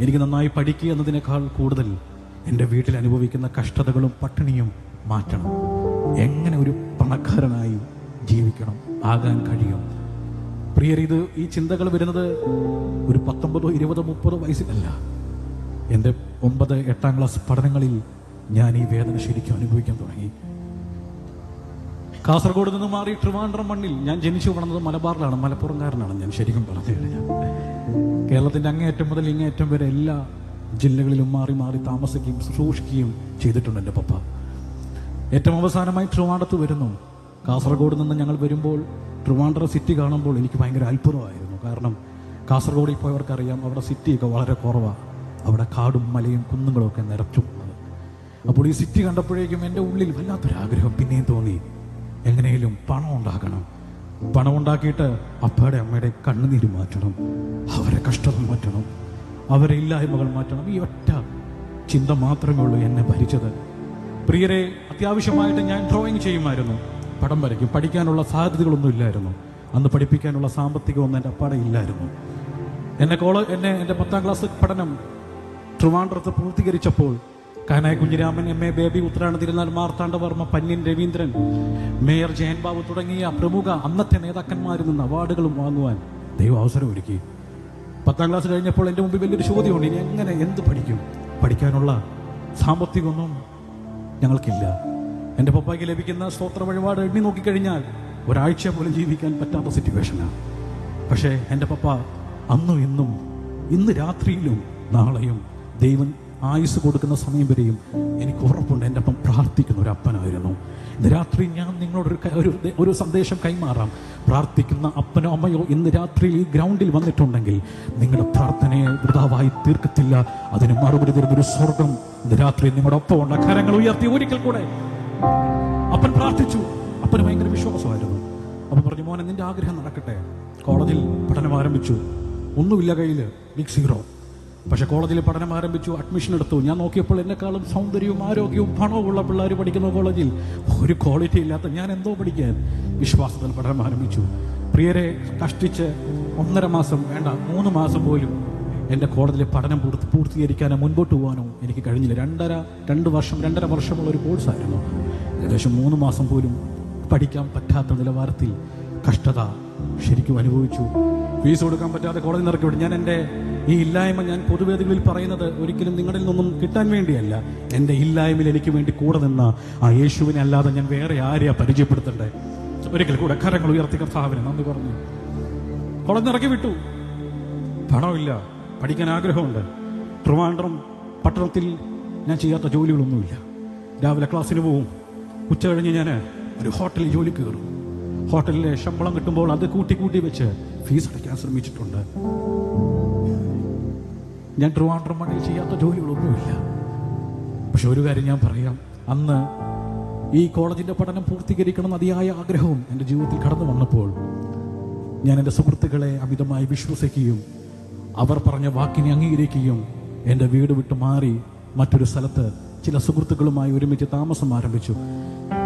എനിക്ക് നന്നായി പഠിക്കുക എന്നതിനേക്കാൾ കൂടുതൽ എന്റെ വീട്ടിൽ അനുഭവിക്കുന്ന കഷ്ടതകളും പട്ടിണിയും മാറ്റണം. എങ്ങനെ ഒരു പണക്കാരനായി ജീവിക്കണം ആകാൻ കഴിയും? പ്രിയർ ഇത് ഈ ചിന്തകൾ വരുന്നത് ഒരു പത്തൊമ്പതോ ഇരുപതോ മുപ്പതോ വയസ്സിലല്ല. എന്റെ ഒമ്പത് എട്ടാം ക്ലാസ് പഠനങ്ങളിൽ ഞാൻ ഈ വേദന ശരിക്കും അനുഭവിക്കാൻ തുടങ്ങി. കാസർഗോഡ് നിന്ന് മാറി ട്രിവാൻഡ്രം മണ്ണിൽ ഞാൻ ജനിച്ചു വളർന്നത് മലബാറിലാണ്. മലപ്പുറംകാരനാണ് ഞാൻ ശരിക്കും പറഞ്ഞു കഴിഞ്ഞാൽ കേരളത്തിന്റെ അങ്ങേയറ്റം മുതൽ ഇങ്ങേയറ്റം വരെ എല്ലാ ജില്ലകളിലും മാറി മാറി താമസിക്കുകയും ശുശ്രൂഷിക്കുകയും ചെയ്തിട്ടുണ്ട് എന്റെ പപ്പ. ഏറ്റവും അവസാനമായി ട്രിവാൻഡത്ത് വരുന്നു. കാസർഗോഡ് നിന്ന് ഞങ്ങൾ വരുമ്പോൾ ട്രിവാൻഡ്രം സിറ്റി കാണുമ്പോൾ എനിക്ക് ഭയങ്കര അത്ഭുതമായിരുന്നു. കാരണം കാസർഗോഡിൽ പോയവർക്കറിയാം അവിടെ സിറ്റിയൊക്കെ വളരെ കുറവാണ് അവിടെ കാടും മലയും കുന്നുകളും ഒക്കെ നിറച്ചു അപ്പോൾ ഈ സിറ്റി കണ്ടപ്പോഴേക്കും എന്റെ ഉള്ളിൽ വല്ലാത്തൊരാഗ്രഹം പിന്നെയും തോന്നി. എങ്ങനെയും പണം ഉണ്ടാക്കണം. പണം ഉണ്ടാക്കിയിട്ട് അപ്പയുടെ അമ്മയുടെ കണ്ണുനീര് മാറ്റണം. അവരെ കഷ്ടത മാറ്റണം. അവരെ ഇല്ലായ്മകൾ മാറ്റണം. ഈ ഒറ്റ ചിന്ത മാത്രമേ ഉള്ളൂ എന്നെ ഭരിച്ചത്. പ്രിയരെ അത്യാവശ്യമായിട്ട് ഞാൻ ഡ്രോയിങ് ചെയ്യുമായിരുന്നു. പടം വരയ്ക്കും. പഠിക്കാനുള്ള സാധ്യതകളൊന്നും ഇല്ലായിരുന്നു. അന്ന് പഠിപ്പിക്കാനുള്ള സാമ്പത്തികമൊന്നും എന്റെ അപ്പാടെ ഇല്ലായിരുന്നു. എന്നെ കോളേജ് എന്നെ എന്റെ പത്താം ക്ലാസ് പഠനം ട്രിവാൻഡ്രത്ത് പൂർത്തീകരിച്ചപ്പോൾ കാനായ കുഞ്ഞിരാമൻ എം എ ബേബി ഉത്തരാണ് തിരുനാൾ മാർത്താണ്ഡവർമ്മ പന്യൻ രവീന്ദ്രൻ മേയർ ജയൻബാബു തുടങ്ങിയ പ്രമുഖ അന്നത്തെ നേതാക്കന്മാരിൽ നിന്ന് അവാർഡുകളും വാങ്ങുവാൻ ദൈവം അവസരം ഒരുക്കി. പത്താം ക്ലാസ് കഴിഞ്ഞപ്പോൾ എന്റെ മുമ്പിൽ വലിയൊരു ചോദ്യമുണ്ട് ഇനി എങ്ങനെ എന്ത് പഠിക്കും? പഠിക്കാനുള്ള സാമ്പത്തികമൊന്നും ഞങ്ങൾക്കില്ല. എന്റെ പപ്പായ്ക്ക് ലഭിക്കുന്ന സ്തോത്ര വഴിപാട് എണ്ണി നോക്കിക്കഴിഞ്ഞാൽ ഒരാഴ്ച പോലും ജീവിക്കാൻ പറ്റാത്ത സിറ്റുവേഷനാണ് പക്ഷേ എന്റെ പപ്പ അന്നും ഇന്നും ഇന്ന് രാത്രിയിലും നാളെയും ദൈവം ആയുസ് കൊടുക്കുന്ന സമയം വരെയും എനിക്ക് ഉറപ്പുണ്ട്. എന്റെ അപ്പം പ്രാർത്ഥിക്കുന്ന ഒരു അപ്പനായിരുന്നു. ഇന്ന് രാത്രി ഞാൻ നിങ്ങളോടൊരു ഒരു ഒരു സന്ദേശം കൈമാറാം. പ്രാർത്ഥിക്കുന്ന അപ്പനോ അമ്മയോ ഇന്ന് രാത്രി ഈ ഗ്രൗണ്ടിൽ വന്നിട്ടുണ്ടെങ്കിൽ നിങ്ങളുടെ പ്രാർത്ഥനയെ വൃതാവായി തീർക്കത്തില്ല. അതിന് മറുപടി തരുന്നൊരു സ്വർഗം ഇന്ന് രാത്രി നിങ്ങളുടെ ഒപ്പം ഉണ്ട്. കരങ്ങൾ ഉയർത്തി ഒരിക്കൽ കൂടെ. അപ്പൻ പ്രാർത്ഥിച്ചു. അപ്പന് ഭയങ്കര വിശ്വാസമായിരുന്നു. അപ്പൻ പറഞ്ഞു മോനെ നിന്റെ ആഗ്രഹം നടക്കട്ടെ. കോളേജിൽ പഠനം ആരംഭിച്ചു. ഒന്നുമില്ല കയ്യിൽ ബിഗ് സീറോ പക്ഷെ കോളേജിൽ പഠനം ആരംഭിച്ചു അഡ്മിഷൻ എടുത്തു. ഞാൻ നോക്കിയപ്പോൾ എന്നെക്കാളും സൗന്ദര്യവും ആരോഗ്യവും പണവും ഉള്ള പിള്ളേർ പഠിക്കുന്ന കോളേജിൽ ഒരു ക്വാളിറ്റി ഇല്ലാത്ത ഞാൻ എന്തോ പഠിക്കാൻ. വിശ്വാസത്തിൽ പഠനം ആരംഭിച്ചു. പ്രിയരെ കഷ്ടിച്ച് ഒന്നര മാസം വേണ്ട മൂന്ന് മാസം പോലും എന്റെ കോളേജിലെ പഠനം പൂർത്തി പൂർത്തീകരിക്കാനോ മുൻപോട്ട് പോകാനോ എനിക്ക് കഴിഞ്ഞില്ല. രണ്ടര രണ്ട് വർഷം രണ്ടര വർഷമുള്ള ഒരു കോഴ്സായിരുന്നു ഏകദേശം മൂന്ന് മാസം പോലും പഠിക്കാൻ പറ്റാത്ത നിലവാരത്തിൽ കഷ്ടത ശരിക്കും അനുഭവിച്ചു. ഫീസ് കൊടുക്കാൻ പറ്റാതെ കോളേജിൽ നിറക്കി വിട്ടു ഞാൻ എന്റെ ഈ ഇല്ലായ്മ ഞാൻ പൊതുവേദികളിൽ പറയുന്നത് ഒരിക്കലും നിങ്ങളിൽ നിന്നും കിട്ടാൻ വേണ്ടിയല്ല. എന്റെ ഇല്ലായ്മയിൽ എനിക്ക് വേണ്ടി കൂടെ നിന്ന ആ യേശുവിനെ അല്ലാതെ ഞാൻ വേറെ ആരെയാ പരിചയപ്പെടുത്തണ്ടേ ഒരിക്കൽ കൂടെ കരങ്ങൾ ഉയർത്തി കർത്താവിനെ നന്ദി പറഞ്ഞു. കുളഞ്ഞിറക്കി വിട്ടു. പണമില്ല പഠിക്കാൻ ആഗ്രഹമുണ്ട്. ട്രിവാൻഡ്രം പട്ടണത്തിൽ ഞാൻ ചെയ്യാത്ത ജോലികളൊന്നുമില്ല. രാവിലെ ക്ലാസ്സിന് പോവും. ഉച്ച കഴിഞ്ഞ് ഞാൻ ഒരു ഹോട്ടലിൽ ജോലി കയറും. ഹോട്ടലിലെ ശമ്പളം കിട്ടുമ്പോൾ അത് കൂട്ടി കൂട്ടി വെച്ച് ഫീസ് അടയ്ക്കാൻ ശ്രമിച്ചിട്ടുണ്ട്. ഞാൻ ട്രിവാൻഡ്രം മണ്ണിൽ ചെയ്യാത്ത ജോലികളൊന്നുമില്ല. പക്ഷെ ഒരു കാര്യം ഞാൻ പറയാം. അന്ന് ഈ കോളേജിന്റെ പഠനം പൂർത്തീകരിക്കണം അതിയായ ആഗ്രഹവും എന്റെ ജീവിതത്തിൽ കടന്നു വന്നപ്പോൾ ഞാൻ എന്റെ സുഹൃത്തുക്കളെ അമിതമായി വിശ്വസിക്കുകയും അവർ പറഞ്ഞ വാക്കിനെ അംഗീകരിക്കുകയും എന്റെ വീട് വിട്ട് മാറി മറ്റൊരു സ്ഥലത്ത് ചില സുഹൃത്തുക്കളുമായി ഒരുമിച്ച് താമസം ആരംഭിച്ചു.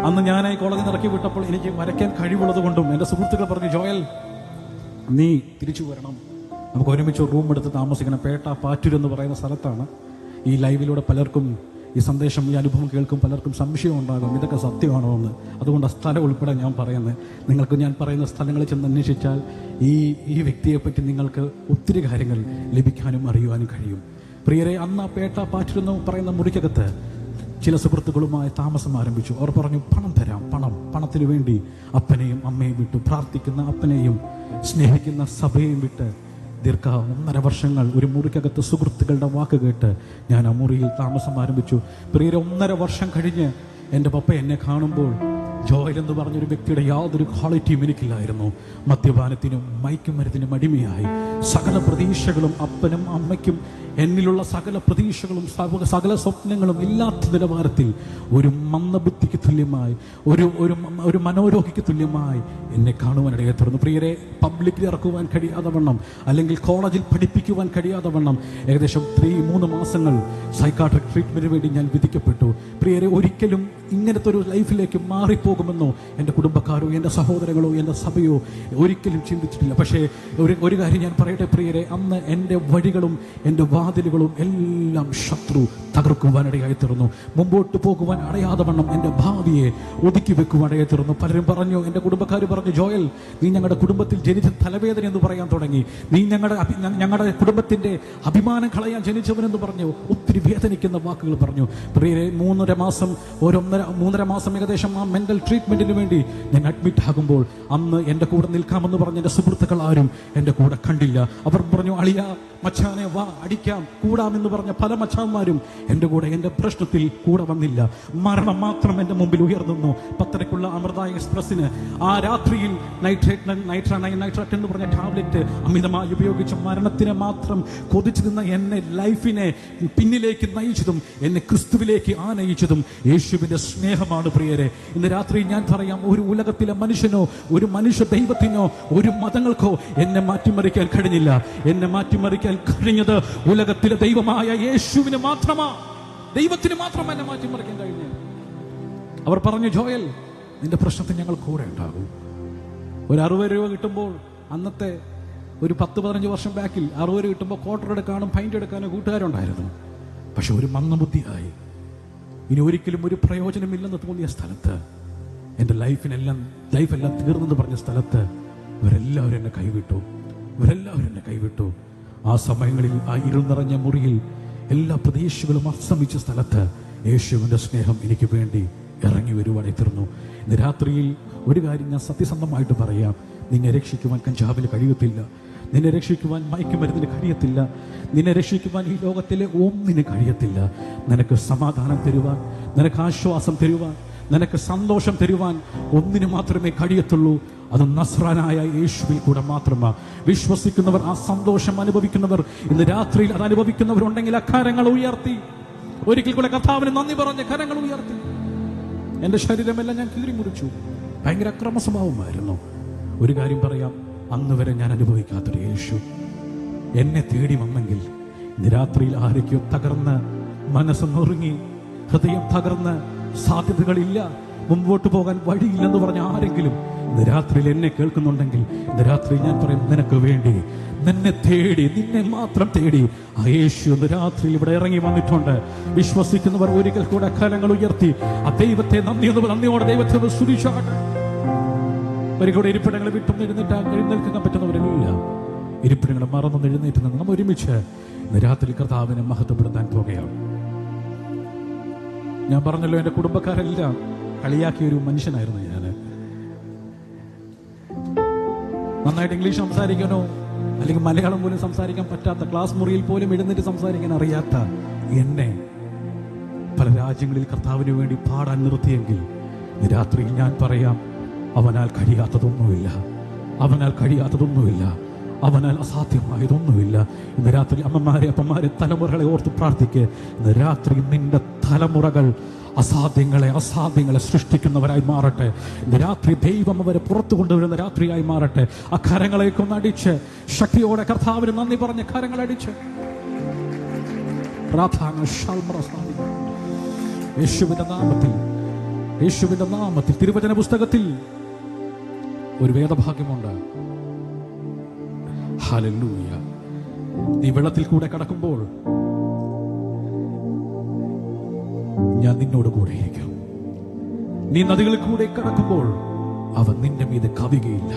അന്ന് ഞാൻ ഈ കോളേജിൽ ഇറക്കി വിട്ടപ്പോൾ എനിക്ക് വരയ്ക്കാൻ കഴിവുള്ളത് കൊണ്ടും എന്റെ സുഹൃത്തുക്കൾ പറഞ്ഞു ജോയൽ നീ തിരിച്ചു വരണം. നമുക്ക് ഒരുമിച്ച് റൂം എടുത്ത് താമസിക്കണം. പേട്ട പാറ്റൂർ എന്ന് പറയുന്ന സ്ഥലത്താണ്. ഈ ലൈവിലൂടെ പലർക്കും ഈ സന്ദേശം ഈ അനുഭവം കേൾക്കും പലർക്കും സംശയം ഉണ്ടാകും. ഇതൊക്കെ സത്യമാണോ എന്ന്. അതുകൊണ്ട് ആ സ്ഥലം ഉൾപ്പെടെ ഞാൻ പറയുന്നത് നിങ്ങൾക്ക് ഞാൻ പറയുന്ന സ്ഥലങ്ങളിൽ ചെന്ന് അന്വേഷിച്ചാൽ ഈ ഈ വ്യക്തിയെപ്പറ്റി നിങ്ങൾക്ക് ഒത്തിരി കാര്യങ്ങൾ ലഭിക്കാനും അറിയുവാനും കഴിയും. പ്രിയരെ അന്ന് ആ പേട്ട പാറ്റൂർ എന്ന് പറയുന്ന മുറിക്കകത്ത് ചില സുഹൃത്തുക്കളുമായി താമസം ആരംഭിച്ചു. അവർ പറഞ്ഞു പണം തരാം പണം. പണത്തിനു വേണ്ടി അപ്പനെയും അമ്മയും വിട്ടു പ്രാർത്ഥിക്കുന്ന അപ്പനെയും സ്നേഹിക്കുന്ന സഭയെയും വിട്ട് ദീർഘ ഒന്നര വർഷങ്ങൾ ഒരു മുറിക്കകത്ത് സുഹൃത്തുക്കളുടെ വാക്ക് കേട്ട് ഞാൻ ആ മുറിയിൽ താമസം ആരംഭിച്ചു. പ്രിയരെ ഒന്നര വർഷം കഴിഞ്ഞ് എന്റെ പപ്പ എന്നെ കാണുമ്പോൾ ജോയൽ എന്ന് പറഞ്ഞൊരു വ്യക്തിയുടെ യാതൊരു ക്വാളിറ്റിയും എനിക്കില്ലായിരുന്നു. മദ്യപാനത്തിനും മയക്കുമരത്തിനും അടിമയായി. സകല പ്രതീക്ഷകളും അപ്പനും അമ്മയ്ക്കും എന്നിലുള്ള സകല പ്രതീക്ഷകളും സക- സകല സ്വപ്നങ്ങളും ഇല്ലാത്ത നിലവാരത്തിൽ ഒരു മന്ദബുദ്ധിക്ക് തുല്യമായി ഒരു ഒരു ഒരു മനോരോഗിക്ക് തുല്യമായി എന്നെ കാണുവാനിടയെ തുറന്നു പ്രിയരെ പബ്ലിക്കിൽ ഇറക്കുവാൻ കഴിയാതെ വണ്ണം അല്ലെങ്കിൽ കോളേജിൽ പഠിപ്പിക്കുവാൻ കഴിയാതെ വണ്ണം ഏകദേശം ത്രീ മൂന്ന് മാസങ്ങൾ സൈക്കാട്രിക് ട്രീറ്റ്മെന്റിന് വേണ്ടി ഞാൻ വിധിക്കപ്പെട്ടു. പ്രിയരെ ഒരിക്കലും ഇങ്ങനത്തെ ഒരു ലൈഫിലേക്ക് മാറിപ്പോകുമെന്നോ എന്റെ കുടുംബക്കാരോ എന്റെ സഹോദരങ്ങളോ എന്റെ സഭയോ ഒരിക്കലും ചിന്തിച്ചിട്ടില്ല. പക്ഷേ ഒരു ഒരു കാര്യം ഞാൻ പറയട്ടെ പ്രിയരെ അന്ന് എന്റെ വഴികളും എന്റെ വാ വാതിലുകളും എല്ലാം ശത്രു തകർക്കുവാനിടയായി തീർന്നു മുമ്പോട്ട് പോകുവാൻ അടയാതെ വണ്ണം എന്റെ ഭാവിയെ ഒതുക്കി വെക്കുവാനിടയായി തീർന്നു പലരും പറഞ്ഞു എന്റെ കുടുംബക്കാർ പറഞ്ഞു ജോയൽ നീ ഞങ്ങളുടെ കുടുംബത്തിൽ ജനിച്ച തലവേദന എന്ന് പറയാൻ തുടങ്ങി. നീ ഞങ്ങളുടെ ഞങ്ങളുടെ കുടുംബത്തിന്റെ അഭിമാനം കളയാൻ ജനിച്ചവനെന്ന് പറഞ്ഞു. ഒത്തിരി വേദനിക്കുന്ന വാക്കുകൾ പറഞ്ഞു. പ്രിയരെ മൂന്നര മാസം ഒരൊന്നര മൂന്നര മാസം ഏകദേശം ആ മെന്റൽ ട്രീറ്റ്മെന്റിന് വേണ്ടി ഞാൻ അഡ്മിറ്റ് ആകുമ്പോൾ അന്ന് എന്റെ കൂടെ നിൽക്കാമെന്ന് പറഞ്ഞ എന്റെ സുഹൃത്തുക്കൾ ആരും എന്റെ കൂടെ കണ്ടില്ല. അവർ പറഞ്ഞു അളിയ മച്ചാനെ വാ അടിക്കാം. കൂടാമെന്ന് പറഞ്ഞ പല മച്ചാന്മാരും എന്റെ കൂടെ എന്റെ പ്രശ്നത്തിൽ കൂടെ വന്നില്ല. മരണം മാത്രം എന്റെ മുമ്പിൽ ഉയർന്നു പത്തരക്കുള്ള അമൃത എക്സ്പ്രസ്സിന് ആ രാത്രിയിൽ നൈട്രേറ്റ് നൈട്ര നൈട്രേറ്റ് എന്ന് പറഞ്ഞ ടാബ്ലറ്റ് അമിതമായി ഉപയോഗിച്ച് മരണത്തിനെ മാത്രം കൊതിച്ചു നിന്ന എന്നെ ലൈഫിനെ പിന്നിലേക്ക് നയിച്ചതും എന്നെ ക്രിസ്തുവിലേക്ക് ആനയിച്ചതും യേശുവിന്റെ സ്നേഹമാണ് പ്രിയരെ. ഇന്ന് രാത്രി ഞാൻ പറയാം ഒരു ഉലകത്തിലെ മനുഷ്യനോ ഒരു മനുഷ്യ ദൈവത്തിനോ ഒരു മതങ്ങൾക്കോ എന്നെ മാറ്റിമറിക്കാൻ കഴിഞ്ഞില്ല. എന്നെ മാറ്റിമറിക്കാൻ കഴിഞ്ഞത് ഉലകത്തിലെ ദൈവമായ യേശുവിന് മാത്രമാ. ദൈവത്തിന് മാത്രം എന്നെ മാറ്റിമറിക്കാൻ കഴിഞ്ഞു അവർ പറഞ്ഞു ജോയൽ നിന്റെ പ്രശ്നത്തിന് ഞങ്ങൾ കൂടെ ഉണ്ടാകും. ഒരു അറുപത് രൂപ കിട്ടുമ്പോൾ അന്നത്തെ ഒരു പത്ത് പതിനഞ്ച് വർഷം ബാക്കിൽ അറുപത് രൂപ കിട്ടുമ്പോൾ ക്വാർട്ടർ എടുക്കാനും ഫൈൻഡ് എടുക്കാനും കൂട്ടുകാരുണ്ടായിരുന്നു. പക്ഷെ ഒരു മന്ദബുദ്ധിയായി. ഇനി ഒരിക്കലും ഒരു പ്രയോജനമില്ലെന്ന് തോന്നിയ സ്ഥലത്ത് എന്റെ ലൈഫിനെല്ലാം ലൈഫെല്ലാം തീർന്നെന്ന് പറഞ്ഞ സ്ഥലത്ത് ഇവരെല്ലാവരും എന്നെ കൈവിട്ടു. ഇവരെല്ലാവരും എന്നെ കൈവിട്ടു. ആ സമയങ്ങളിൽ ആ ഇരുൾ നിറഞ്ഞ മുറിയിൽ എല്ലാ പ്രതീക്ഷകളും അസ്തമിച്ച സ്ഥലത്ത് യേശുവിന്റെ സ്നേഹം എനിക്ക് വേണ്ടി ഇറങ്ങി വരുവാനായി തീർന്നു. ഇന്ന് രാത്രിയിൽ ഒരു കാര്യം ഞാൻ സത്യസന്ധമായിട്ട് പറയാം. നിന്നെ രക്ഷിക്കുവാൻ കഞ്ചാവിന് കഴിയത്തില്ല. നിന്നെ രക്ഷിക്കുവാൻ മയക്കുമരുന്നിന് കഴിയത്തില്ല. നിന്നെ രക്ഷിക്കുവാൻ ഈ ലോകത്തിലെ ഒന്നിന് കഴിയത്തില്ല. നിനക്ക് സമാധാനം തരുവാൻ നിനക്ക് ആശ്വാസം തരുവാൻ നിനക്ക് സന്തോഷം തരുവാൻ ഒന്നിന് മാത്രമേ കഴിയത്തുള്ളൂ. അത് നസ്രാനായ യേശുവിൽ കൂടെ മാത്രമാണ് വിശ്വസിക്കുന്നവർ ആ സന്തോഷം അനുഭവിക്കുന്നവർ ഇന്ന് രാത്രിയിൽ അത് അനുഭവിക്കുന്നവരുണ്ടെങ്കിൽ അക്കാരങ്ങൾ ഉയർത്തി. ഒരിക്കൽ കൂടെ കഥാവിന് നന്ദി പറഞ്ഞ് കരങ്ങൾ ഉയർത്തി. എന്റെ ശരീരമെല്ലാം ഞാൻ കീറി മുറിച്ചു ഭയങ്കര അക്രമ സ്വഭാവമായിരുന്നു ഒരു കാര്യം പറയാം. അന്ന് വരെ ഞാൻ അനുഭവിക്കാത്തൊരു യേശു എന്നെ തേടി വന്നെങ്കിൽ രാത്രിയിൽ ആരൊക്കെയോ തകർന്ന് മനസ്സ് നുറുങ്ങി ഹൃദയം തകർന്ന് സാധ്യതകളില്ല. മുമ്പോട്ട് പോകാൻ വഴിയില്ലെന്ന് പറഞ്ഞ ആരെങ്കിലും ഇന്ന് രാത്രിയിൽ എന്നെ കേൾക്കുന്നുണ്ടെങ്കിൽ ഇന്ന് രാത്രി ഞാൻ പറയും നിനക്ക് വേണ്ടി നിന്നെ തേടി നിന്നെ മാത്രം തേടി ആ യേശു ഇന്ന് രാത്രിയിൽ ഇവിടെ ഇറങ്ങി വന്നിട്ടുണ്ട്. വിശ്വസിക്കുന്നവർ ഒരിക്കൽ കൂടെ കാലങ്ങൾ ഉയർത്തി ആ ദൈവത്തെ നന്ദി എന്ന് നന്ദിയോടെ ദൈവത്തെ ഒന്ന് സ്തുതിച്ചാട്ടെ ഒരിക്കലും ഇരിപ്പിടങ്ങൾ വിട്ടും എഴുന്നേറ്റ് എഴുന്നേൽക്കാൻ പറ്റുന്നവരില്ല. ഇരിപ്പിടങ്ങൾ മറന്നു എഴുന്നേറ്റ് നമ്മൾ ഒരുമിച്ച് ഇന്ന് രാത്രി കർത്താവിനെ മഹത്വപ്പെടുത്താൻ പോകുകയാണ്. ഞാൻ പറഞ്ഞല്ലോ എന്റെ കുടുംബക്കാരെല്ലാം കളിയാക്കിയ ഒരു മനുഷ്യനായിരുന്നു ഞാൻ. നന്നായിട്ട് ഇംഗ്ലീഷ് സംസാരിക്കാനോ അല്ലെങ്കിൽ മലയാളം പോലും സംസാരിക്കാൻ പറ്റാത്ത ക്ലാസ് മുറിയിൽ പോലും എഴുന്നേറ്റ് സംസാരിക്കാൻ അറിയാത്ത എന്നെ പല രാജ്യങ്ങളിൽ കർത്താവിന് വേണ്ടി പാടാൻ നിർത്തിയെങ്കിൽ രാത്രിയിൽ ഞാൻ പറയാം അവനാൽ കഴിയാത്തതൊന്നുമില്ല അവനാൽ കഴിയാത്തതൊന്നുമില്ല. അവനാൽ അസാധ്യമായതൊന്നുമില്ല. ഇന്ന് രാത്രി അമ്മമാരെ അപ്പന്മാരെ തലമുറകളെ ഓർത്ത് പ്രാർത്ഥിക്കുക ഇന്ന് രാത്രി നിന്റെ തലമുറകൾ അസാധ്യങ്ങളെ അസാധ്യങ്ങളെ സൃഷ്ടിക്കുന്നവരായി മാറട്ടെ. രാത്രി ദൈവം അവരെ പുറത്തു കൊണ്ടുവരുന്ന രാത്രിയായി മാറട്ടെ. ആ കരങ്ങളെയൊക്കെ ഒന്ന് അടിച്ച്. ശക്തിയോടെ കർത്താവിന് നന്ദി പറഞ്ഞ് കരങ്ങളടിച്ച് യേശുവിന്റെ നാമത്തിൽ യേശുവിന്റെ നാമത്തിൽ തിരുവചന പുസ്തകത്തിൽ ഒരു വേദഭാഗ്യമുണ്ട്. ഹല്ലേലൂയ നീ വെള്ളത്തിൽ കൂടെ കടക്കുമ്പോൾ ഞാൻ നിന്നോട് കൂടെ ഇരിക്കും. നീ നദികളിൽ കൂടെ കടക്കുമ്പോൾ അവൻ നിന്റെ മീത് കവികയില്ല